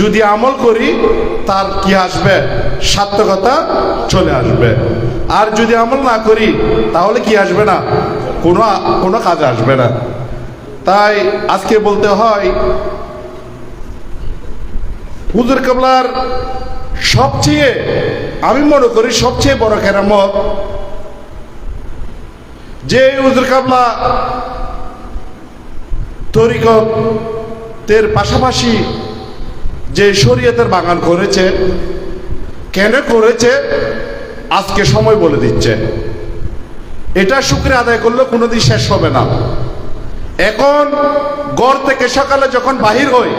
যদি আমল করি, তার কি আসবে? সার্থকতা চলে আসবে। আর যদি আমল না করি, তাহলে কি আসবে না? কোনো কোনো কাজ আসবে না। তাই আজকে বলতে হয়, হুজুর কাবলার সবচেয়ে, আমি মনে করি সবচেয়ে বড় কেরামত, যে হুজুর কাবলা তরিকতের পাশাপাশি যে শরীয়তের বাগান করেছে কেন করেছে আজকে সময় বলে দিচ্ছে। এটা শুক্রে আদায় করলে কোনোদিন শেষ হবে না। এখন গড় থেকে সকালে যখন বাহির হই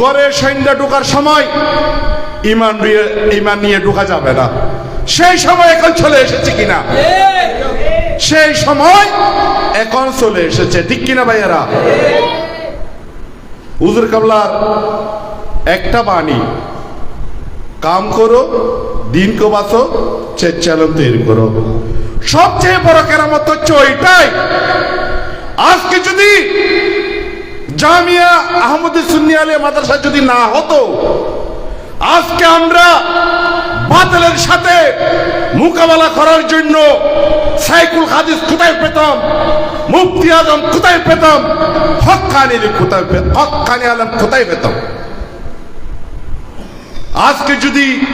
গড়ে সৈন্য ঢোকার সময় ইমান ইমান নিয়ে ঢুকা যাবে না। সেই সময় এখন চলে এসেছে কিনা? সেই সময় এখন চলে এসেছে। ঠিক কিনা ভাইয়েরা? উজুর কাবলার একটা বাণী, কাম করো দিন কো বাঁচো চেচ্চালন তৈরি করো। সবচেয়ে বড় কেরামত হচ্ছে ওইটাই। আজকে যদি জামিয়া আহমদ সুন্নি আলী মাদ্রাসা যদি না হতো, আজকে আমরা বাতিলের সাথে মোকাবেলা করার জন্য সাইকুল হাদিস কোথায় পেতাম? মুফতি আজম কোথায় পেতাম? হকানি কোথায় হক্কানি আলম কোথায় পেতাম? আজকে যদি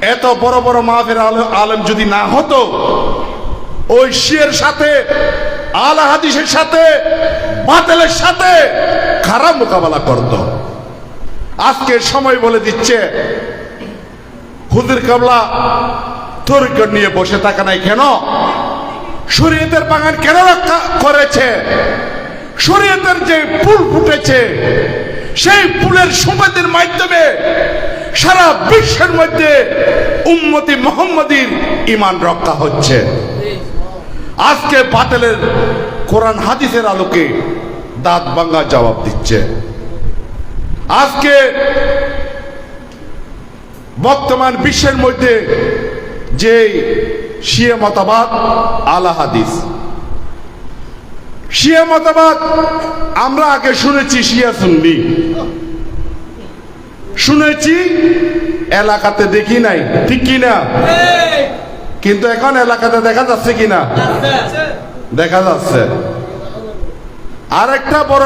এত বড় বড় মাহফের আল- আলেম যদি না হতো, ওই শিয়ের সাথে, আলা হাদিসের সাথে, বাতিলের সাথে খারাপ মোকাবেলা করত। আজকে সময় বলে দিচ্ছে হুজুর কাবলা তরিকর নিয়ে বসে থাকা নাই কেন? শরীয়তের বাগান কেন রক্ষা করেছে? শরীয়তের যে ফুল ফুটেছে, সেই ফুলের সুবাদের মাধ্যমে সারা বিশ্বের মধ্যে উম্মতি মোহাম্মদীর ইমান রক্ষা হচ্ছে। আজকে বাতেলের কোরআন হাদিসের আলোকে দাঁত ভাঙ্গা জবাব দিচ্ছে। আজকে বর্তমান বিশ্বের মধ্যে যে শিয়া মতবাদ, আলা হাদিস। শিয়া মতবাদ, আমরা আগে শুনেছি শিয়া সুন্নি। শুনেছি, এলাকাতে দেখি নাই। ঠিক কি না? কিন্তু এখন এলাকাতে দেখা যাচ্ছে কিনা দেখা যাচ্ছে। আরেকটা বড়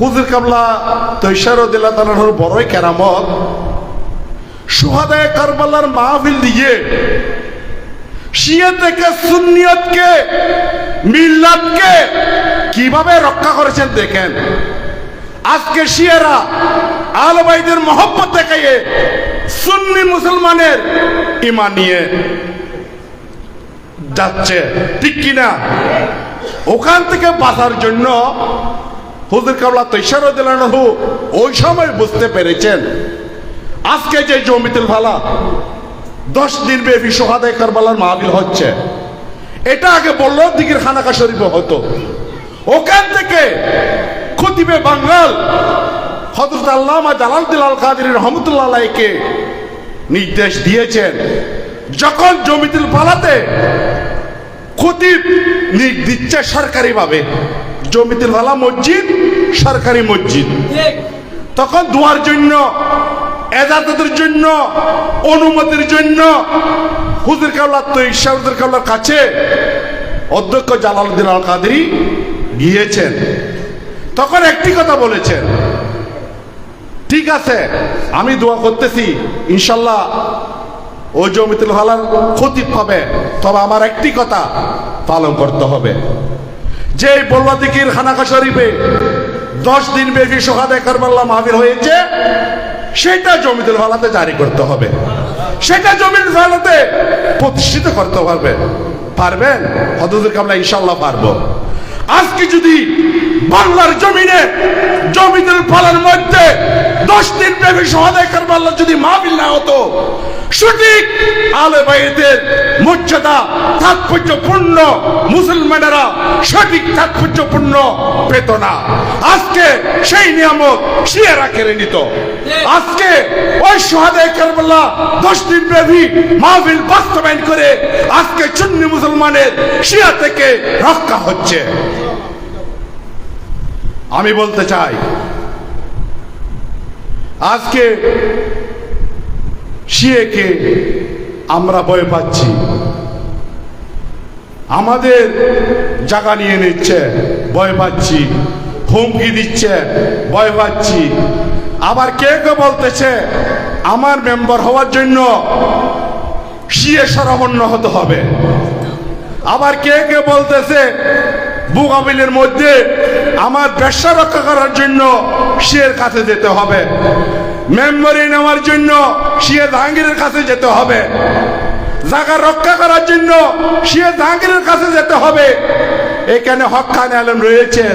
হুজুর কাবলা তৈশার দিল্লা তালানোর বড়ই কেরামত। সুহাদায় কারবালার মাহফিল দিয়ে থেকে কীভাবে রক্ষা করেছেন দেখেন? আজকে শিয়ারা আলবাইদের মহব্বত দেখাইয়ে সুন্নি মুসলমানের ইমান নিয়ে যাচ্ছে। ঠিক কিনা? ওখান থেকে বাঁচার জন্য হুজুর কাবলা তৈশার ওই সময় বুঝতে পেরেছেন। আজকে যে জমিতুল ভালা দশ দিন ব্যাপী সোহাদায় কারবালার মাহবিল হচ্ছে এটা আগে বলল দিকের খানাকা শরীফ হতো। ওখান থেকে খতিবে বাঙ্গাল হজরত আল্লামা জালাল দিলাল কাদির রহমতুল্লাহ আলাইকে নির্দেশ দিয়েছেন যখন জমিতুল পালাতে খতিব দিচ্ছে সরকারিভাবে জমিতুল ভালা মসজিদ সরকারি মসজিদ। তখন দোয়ার জন্য এজাজতের জন্য, অনুমতির জন্য হুজুর কাবলা তো ঈশা হুজুর কাবলার কাছে অধ্যক্ষ জালালউদ্দিন আল কাদরি গিয়েছেন। তখন একটি কথা বলেছেন, ঠিক আছে, আমি দোয়া করতেছি, ইনশাল্লাহ ও জমিতুল হালার ক্ষতি পাবে তবে আমার একটি কথা পালন করতে হবে। যে বল্লা দিকির খানাকা শরীফে দশ দিন ব্যাপী সোহাদায় কারবাল্লা মাহবিল হয়েছে সেটা জমিদের ফালাতে জারি করতে হবে। সেটা জমির ফালাতে প্রতিষ্ঠিত করতে পারবে পারবেন? হদুদুর কামলা ইনশাল্লাহ পারব। আজকে যদি বাংলার জমিনে ফালার মধ্যে দশ দিন ব্যাপী সহাদায় কারবাল্লা যদি মাহবিল না হতো সঠিক আলে বাইদের মর্যাদা তাৎপর্যপূর্ণ মুসলমানেরা সঠিক তাৎপর্যপূর্ণ পেত না। আজকে সেই নিয়ামত শিয়ারা কেড়ে নিত। আজকে ওই সোহাদায় কারবাল্লা দশ দিন ব্যাপী মাহফিল বাস্তবায়ন করে আজকে চুন্নি মুসলমানের শিয়া থেকে রক্ষা হচ্ছে। আমি বলতে চাই, আজকে শিয়েকে আমরা ভয় পাচ্ছি। আমাদের জায়গা নিয়ে নিচ্ছে, ভয় পাচ্ছি। হুমকি দিচ্ছে, ভয় পাচ্ছি। আবার কে কে বলতেছে, আমার মেম্বার হওয়ার জন্য শিয়ে সরাবন্ন হতে হবে। আবার কে কে বলতেছে বুকাবিলের মধ্যে আমার ব্যবসা রক্ষা করার জন্য শিয়ের কাছে যেতে হবে। মেম্বরি নেওয়ার জন্য শিয়ে জাহাঙ্গীরের কাছে যেতে হবে। জায়গা রক্ষা করার জন্য শিয়ে জাহাঙ্গীরের কাছে যেতে হবে। এখানে হকান আলম রয়েছেন।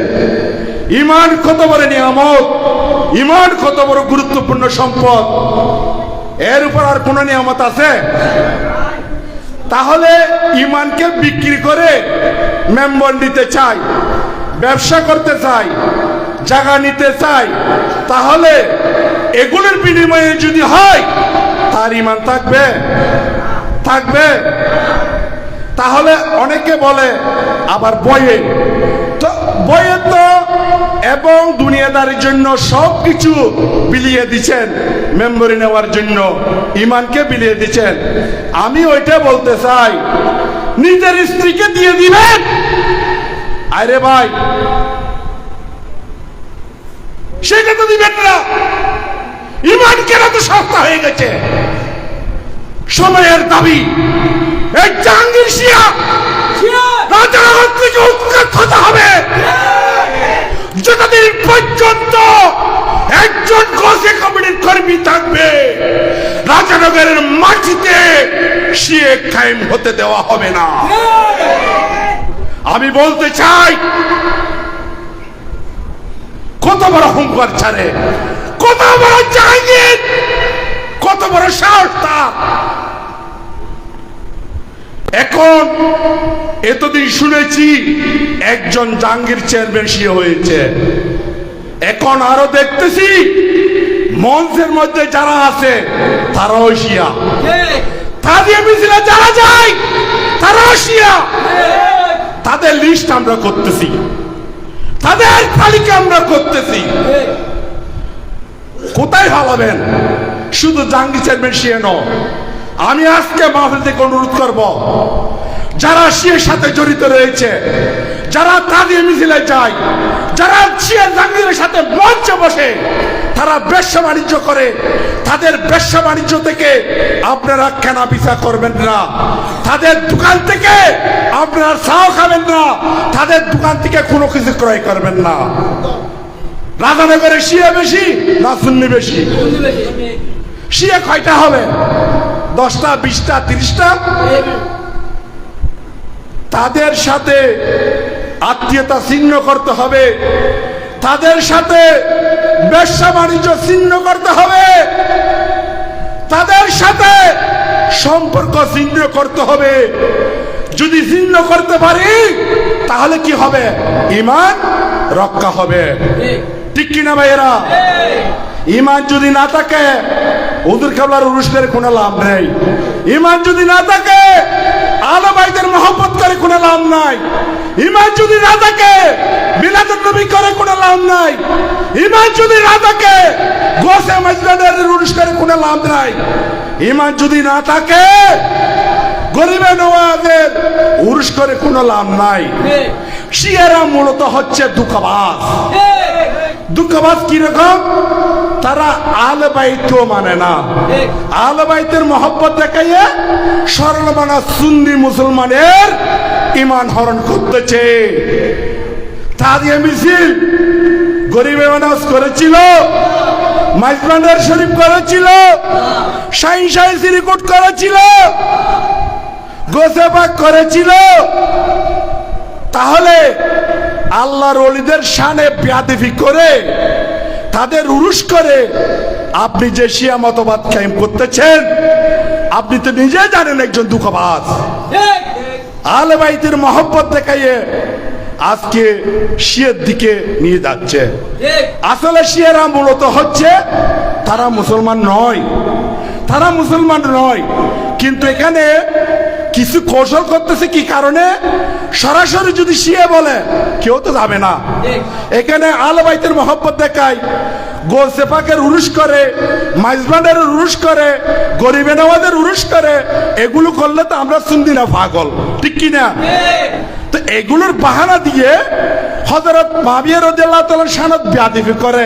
ইমান কত বড় নিয়ামত? ইমান কত বড় গুরুত্বপূর্ণ সম্পদ? এর উপর আর কোন নিয়ামত আছে? তাহলে ইমানকে বিক্রি করে মেম্বর নিতে চাই। ব্যবসা করতে চাই, জায়গা নিতে চাই, তাহলে এগুলোর বিনিময়ে যদি হয়, তার ইমান থাকবে। থাকবে। তাহলে অনেকে বলে, আবার বইয়ে। তো বইয়ে তো এবং দুনিয়াদারির জন্য সব কিছু বিলিয়ে দিচ্ছেন মেম্বরি নেওয়ার জন্য ইমানকে বিলিয়ে দিচ্ছেন। আমি ওইটা বলতে চাই, নিজের স্ত্রীকে দিয়ে দিবেন। আরে ভাই। সেটা তো দিবেন না। ইমান কেন তো সস্তা হয়ে গেছে। সময়ের দাবি। এই জাহাঙ্গীর শিয়া। রাজানগর থেকে উৎখাত হতে হবে। যতদিন পর্যন্ত একজন গোসে কমিটির কর্মী থাকবে, রাজানগরের মাটিতে সে কায়েম হতে দেওয়া হবে না। আমি বলতে চাই কত বড় হুঙ্কার ছাড়ে কত বড় জাহাঙ্গীর কত বড় সাহস তার। এখন এতদিন শুনেছি একজন জাহাঙ্গীর চেয়ারম্যান শিয়ে হয়েছে। এখন আরও দেখতেছি মঞ্চের মধ্যে যারা আছে তারাও শিয়া। তাদের মিছিলে যারা যায় তারাও শিয়া। তাদের লিস্ট আমরা করতেছি। তাদের তালিকা আমরা করতেছি। কোথায় হালাবেন শুধু জাহাঙ্গীর চেয়ারম্যান শিয়ে নয়। আমি আজকে মাহফিল থেকে অনুরোধ করব, যারা শিয়ের সাথে জড়িত রয়েছে, যারা তাদের মিছিলে যায়, যারা শিয়ের জাহাঙ্গীরের সাথে মঞ্চে বসে, তারা ব্যবসা বাণিজ্য করে, তাদের ব্যবসা বাণিজ্য থেকে আপনারা কেনা পিছা করবেন না। তাদের দোকান থেকে আপনারা চাও খাবেন না, তাদের দোকান থেকে কোনো কিছু ক্রয় করবেন না। রাজানগরে শিয়া বেশি না সুন্নি বেশি? শিয়া কয়টা হবে? দশটা, বিশটা, তিরিশটা? তাদের সাথে আত্মীয়তা ছিন্ন করতে হবে। তাদের সাথে ব্যবসা বাণিজ্য ছিন্ন করতে হবে। তাদের সাথে সম্পর্ক ছিন্ন করতে হবে। যদি ছিন্ন করতে পারি, তাহলে কি হবে? ইমান রক্ষা হবে। ঠিক কিনা ভাইয়েরা? ইমান যদি না থাকে ওদের কাবলার উরুষের কোনো লাভ নেই। ইমান যদি না থাকে, আলো ভাইদের মহব্বত করে কোনো লাভ নাই। ইমান যদি না থাকে বিলাদুল নবী করে কোনো লাভ নাই। ইমান যদি না থাকে, গোসে মজদাদের কোনো লাভ নাই। ইমান যদি না থাকে গরিবে নওয়াজের উরুষ করে কোনো লাভ নাই। শিয়ারা মূলত হচ্ছে দুঃখবাস দুঃখবাস কীরকম? তারা আল বাইতও মানে না। আল বাইতের মহব্বত দেখাইয়ে সরল সরলমানা সুন্নি মুসলমানের ইমান হরণ করতেছে। তাদিয়া মিছিল গরিবে মানুষ করেছিল, মাইজবান্ডার শরীফ করেছিল সাইন সাই সিরিকুট করেছিল গোসেবাক করেছিল। তাহলে আল্লাহর অলিদের শানে ব্যাধিফি করে তাদের উরুস করে আপনি যে শিয়া মতবাদ কায়েম করতেছেন আপনি তো নিজে জানেন একজন দুঃখবাজ। আলে বাইতের মহব্বত দেখাইয়ে আজকে শিয়ের দিকে নিয়ে যাচ্ছে। আসলে শিয়ারা মূলত হচ্ছে তারা মুসলমান নয়। তারা মুসলমান নয় কিন্তু এখানে কিছু কৌশল করতেছে কি কারণে? সরাসরি যদি শিয়ে বলে, কেউ তো যাবে না। এখানে আল বাইতের মহব্বত দেখায়, গোল সেপাকের উরুস করে মাইজবান্ডের উরুস করে, গরিবে নওয়াজের উরুস করে, এগুলো করলে তো আমরা শুনদি না, পাগল। ঠিক কি না? তো এগুলোর বাহানা দিয়ে হজরত মাবিয়া রদুল্লাহ তালার শানত ব্যাধিফি করে।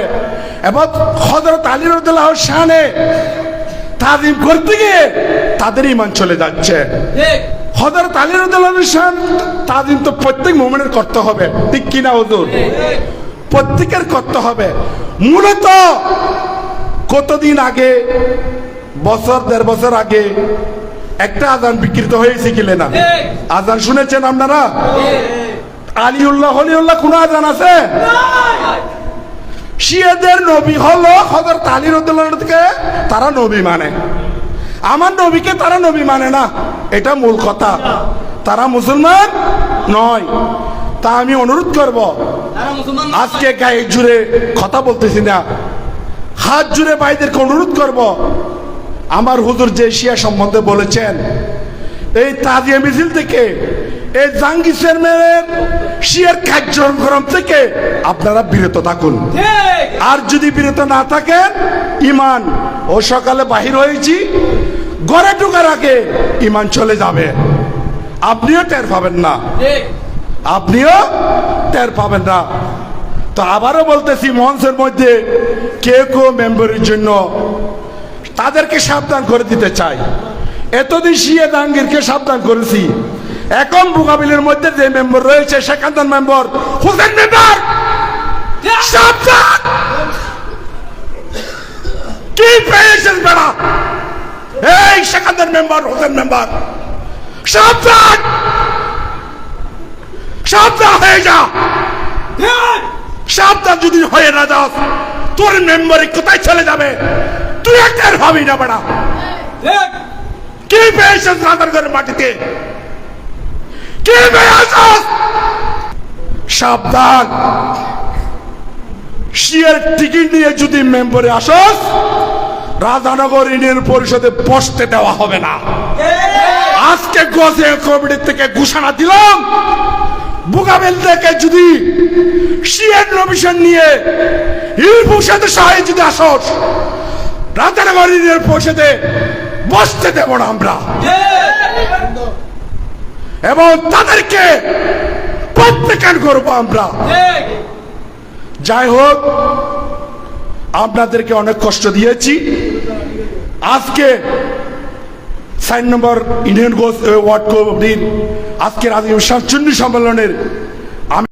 এবং হজরত আলী রদুল্লাহ শানে তাজিম করতে গিয়ে তাদের ইমান চলে যাচ্ছে। হজরত আলী শান তাজিম তো প্রত্যেক মোমেন্টের করতে হবে। ঠিক কিনা হুজুর? প্রত্যেকের করতে হবে। মূলত কতদিন আগে বছর দেড় বছর আগে একটা আজান বিকৃত হয়েছে কিলে না আজান শুনেছেন আপনারা? আলিউল্লাহ হলিউল্লাহ কোন আজান আছে? শিয়াদের নবী হলো হজরত আলী রদুল্লাহ থেকে তারা নবী মানে। আমার নবীকে তারা নবী মানে না এটা মূল কথা। তারা মুসলমান নয়। তা আমি অনুরোধ করব আজকে গায়ে জুড়ে কথা বলতেছি না। হাত জুড়ে ভাইদেরকে অনুরোধ করব আমার হুজুর যে শিয়া সম্বন্ধে বলেছেন এই তাজিয়া মিছিল থেকে এই জাঙ্গি চেয়ারম্যানের শিয়ার কার্যক্রম থেকে আপনারা বিরত থাকুন। আর যদি বিরত না থাকেন ইমান ও সকালে বাহির হয়েছি ঘরে ঢোকার আগে ইমান চলে যাবে। আপনিও টের পাবেন না। আপনিও টের পাবেন না। তো আবারও বলতেছি মঞ্চের মধ্যে কেউ কেউ মেম্বারের জন্য তাদেরকে সাবধান করে দিতে চাই। এতদিন শিয়ে দাঙ্গিরকে সাবধান করেছি। এখন বুকাবিলের মধ্যে যে মেম্বার রয়েছে সেখানকার মেম্বার হুসেন মেম্বার! সাবধান! কি পেয়েছেন বেড়া? এই সেখানকার মেম্বার হোসেন মেম্বার! সাবধান! সাবধান হয়ে যা! সাবধান যদি হয়ে না যাস তোর মেম্বারে কোথায় চলে যাবে? তুই একটা ভাবি না বেড়া। কি পেয়েছিস রাজারগড়ের মাটিতে কি পেয়েছিস সাবধান। শিয়ার টিকিট নিয়ে যদি মেম্বারে আসস, রাধানগর ইউনিয়ন পরিষদে বসতে দেওয়া হবে না। আজকে গজে কমিটি থেকে ঘোষণা দিলাম বুকাবেল থেকে যদি শিয়ার নমিশন নিয়ে ইউনিয়ন পরিষদের সহায় যদি আসস, রাধানগর ইউনিয়ন পরিষদে বসতে দেব না আমরা। এবং তাদেরকে প্রত্যাখ্যান করব আমরা। যাই হোক, আপনাদেরকে অনেক কষ্ট দিয়েছি। আজকে সাইন নম্বর ইন্ডিয়ান গোস ওয়ার্ড কমিটির আজকের আদিম সাতচল্লিশ সম্মেলনের